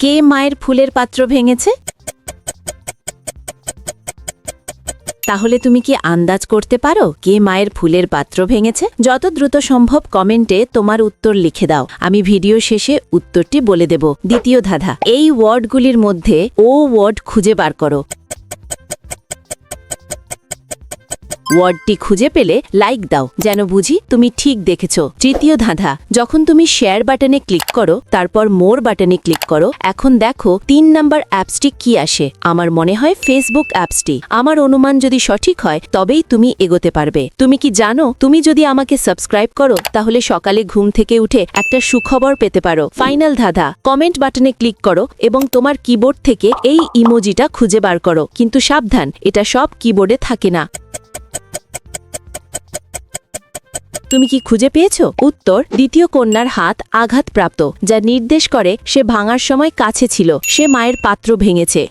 কে মায়ের ফুলের পাত্র ভেঙেছে? তাহলে তুমি কি আন্দাজ করতে পারো কে মায়ের ফুলের পাত্র ভেঙেছে? যত দ্রুত সম্ভব কমেন্টে তোমার উত্তর লিখে দাও। আমি ভিডিও শেষে উত্তরটি বলে দেব। দ্বিতীয় ধাঁধা। এই ওয়ার্ডগুলির মধ্যে ও ওয়ার্ড খুঁজে বার করো। ওয়ার্ডটি খুঁজে পেলে লাইক দাও। যেন বুঝি তুমি ঠিক দেখেছ। তৃতীয় ধাঁধা, যখন তুমি শেয়ার বাটনে ক্লিক করো, তারপর মোর বাটনে ক্লিক করো, এখন দেখো তিন নাম্বার অ্যাপসটি কি আসে। আমার মনে হয় ফেসবুক অ্যাপসটি আমার অনুমান যদি সঠিক হয়, তবেই তুমি এগোতে পারবে। তুমি কি জানো, তুমি যদি আমাকে সাবস্ক্রাইব করো, তাহলে সকালে ঘুম থেকে উঠে একটা সুখবর পেতে পারো। ফাইনাল ধাঁধা কমেন্ট বাটনে ক্লিক করো এবং তোমার কিবোর্ড থেকে এই ইমোজিটা খুঁজে বার করো। কিন্তু সাবধান, এটা সব কিবোর্ডে থাকে না। তুমি কি খুঁজে পেয়েছ? উত্তর, দ্বিতীয় কন্যার হাত আঘাতপ্রাপ্ত, যা নির্দেশ করে সে ভাঙার সময় কাছে ছিল, সে মায়ের পাত্র ভেঙেছে।